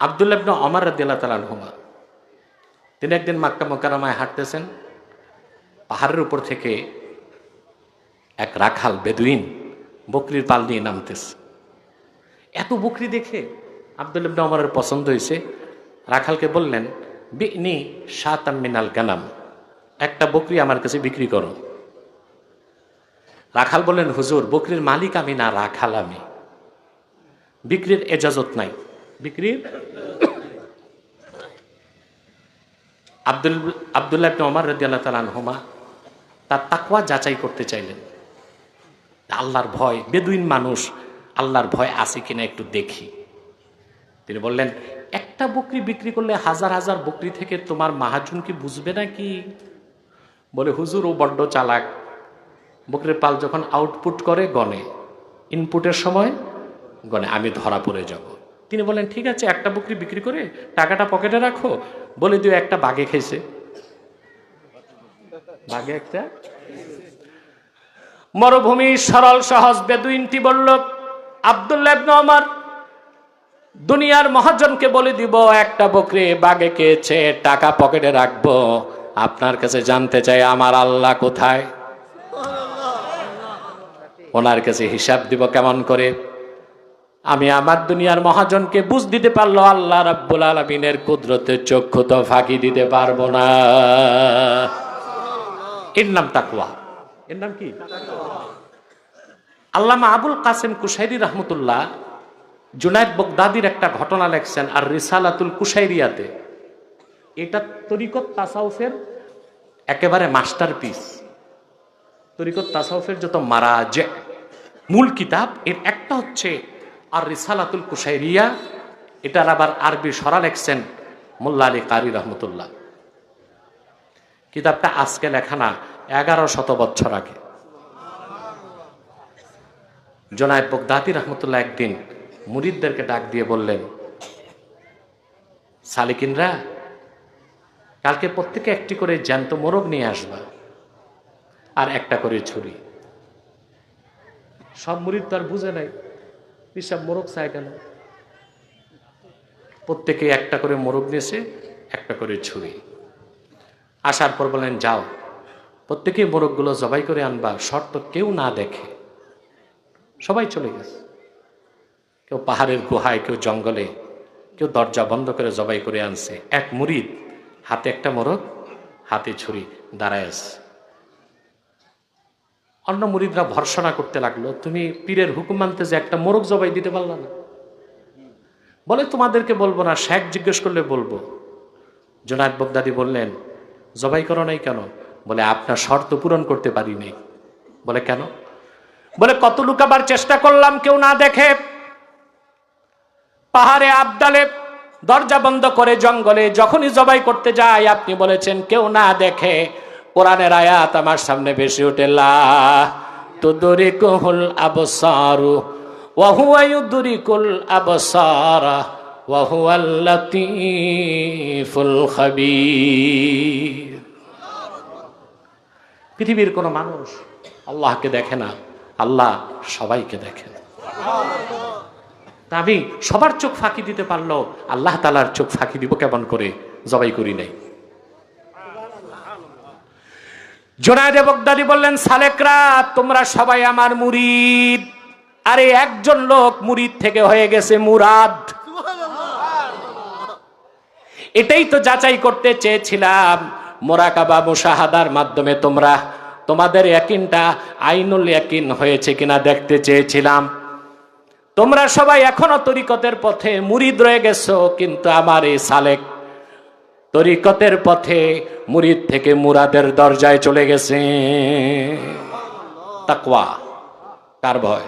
আবদুল্লাহ ইবনে অমর রাদিয়াল্লাহু তাআলা আনহুমা। তিনি একদিন মাক্কা মোকারমায় হাঁটতেছেন, পাহাড়ের উপর থেকে এক রাখাল বেদুইন বকরির পাল নিয়ে নামতেছে। এত বকরি দেখে আব্দুল ইবনে অমরের পছন্দ হয়েছে। রাখালকে বললেন, বিনি সাতাম মিনাল গানাম, একটা বকরি আমার কাছে বিক্রি করো। রাখাল বললেন, হুজুর, বকরির মালিক আমি না, রাখাল আমি। বিক্রির এজাজত নাই। বিক্রির আব্দুল, আবদুল্লাহ ইবনে ওমর রাদিয়াল্লাহু তাআলা আনহুমা তার তাকওয়া যাচাই করতে চাইলেন। আল্লাহর ভয়, বেদুইন মানুষ, আল্লাহর ভয় আছে কিনা একটু দেখি। তিনি বললেন, একটা বকরি বিক্রি করলে হাজার হাজার বকরি থেকে তোমার মাহাজুন কি বুঝবে না কি বলে, হুজুর, ও বড্ড চালাক। বকরির পাল যখন আউটপুট করে, গনে। ইনপুটের সময় গনে। আমি ধরা পড়ে যাব। তিনি বলেন ঠিক আছে, একটা বকরি বিক্রি করে টাকাটা পকেটে রাখো। বলে দিও একটা বাগে খেয়েছে। বাগে একটা মরুভূমি সরল সহজ বেদুইনটি বলল, আবদুল্লাহ ওমর, দুনিয়ার মহাজনকে বলে দিব, একটা বকরি বাগে খেয়েছে, টাকা পকেটে রাখব। আপনার কাছে জানতে চাই, আমার আল্লাহ কোথায়? ওনার কাছে হিসাব দিব কেমন করে? আমি আমার দুনিয়ার মহাজনকে বুঝ দিতে পারল আল্লাহ রাব্বুল আলমিনের কুদরতের চক্ষু তো ফাঁকি দিতে পারব না। এর নাম তাকুয়া এর নাম কি? আল্লামা আবুল কাসেম কুশাইরি রহমতুল্লাহ জুনায়দ বগদাদির একটা ঘটনা লেখছেন, আর রিসালাতুল কুশাইরিয়াতে। এটা তরিকত তাসাউফের একেবারে মাস্টার পিস তরিকত তাসাউফের যত মারা যে মূল কিতাব, এর একটা হচ্ছে আর রিসালাতুল কুশাইরিয়া, এটার আবার আরবি সরা লেখছেন মোল্লা আলী কারি রহমতুল্লাহ। কিতাবটা আজকে লেখা না, এগারো শত বছর আগে। জনায়দ বগদাদি রহমতুল্লাহ একদিন মুরিদদেরকে ডাক দিয়ে বললেন, সালিকিনরা, কালকে প্রত্যেকে একটি করে জ্যান্ত মোরগ নিয়ে আসবা আর একটা করে ছুরি। সব মুরিদ তো আর বুঝে নাই। সব মোরগ চায় কেন? প্রত্যেকে একটা করে মোরগ নিয়েছে, একটা করে ছুরি। আসার পর বলেন যাও, প্রত্যেকেই মোরগগুলো জবাই করে আনবা, শর্ত কেউ না দেখে। সবাই চলে গেছে। কেউ পাহাড়ের গুহায়, কেউ জঙ্গলে, কেউ দরজা বন্ধ করে জবাই করে আনছে। এক মুরিদ হাতে একটা মোরগ, হাতে ছুরি, দাঁড়ায় আছে। অন্য মুরিদরা ভর্সনা করতে লাগল, তুমি পীরের হুকুম মানতে যে একটা মোরগ জবাই দিতে পারল না? বলে তোমাদেরকে বলব না, শেখ জিজ্ঞেস করলে বলব। জোনায়দ বগদাদি বললেন, জবাই করো নাই কেন? বলে, আপনার শর্ত পূরণ করতে পারি নাই। বলে, কেন? বলে, কত লুকাবার চেষ্টা করলাম কেউ না দেখে। পাহাড়ে আবদালে দরজা বন্ধ করে জঙ্গলে যখনই জবাই করতে যায়, আপনি বলেছেন, কেউ না দেখে। কোরআনের আয়াত আমার সামনে বেশি উঠে লা তুদরিকুল আবসারু ওয়া হুয়া ইউদরিকুল আবসারা ওয়া হুয়াল লাতীফুল খাবীর। পৃথিবীর কোনো মানুষ আল্লাহকে দেখে না, আল্লাহ সবাইকে দেখেন তা আমি সবার চোখ ফাঁকি দিতে পারল আল্লাহ তালার চোখ ফাঁকি দিব কেমন করে? জবাই করি নাই। জোনায়দে বগদাদি বললেন, সালেকরা, তোমরা সবাই আমার মুরিদ। আরে, একজন লোক মুরিদ থেকে হয়ে গেছে মুরাদ। এটাই তো যাচাই করতে চেয়েছিলাম। মোরাকাবা মুশাহাদার মাধ্যমে তোমরা, তোমাদের একিনটা আইনুল একিন হয়েছে কিনা দেখতে চেয়েছিলাম। তোমরা সবাই এখনও তরিকতের পথে মুরিদ রয়ে গেছো, কিন্তু আমার এই সালেক তরিকতের পথে মুরিদ থেকে মুরাদের দরজায় চলে গেছে। তাকওয়া কার ভয়?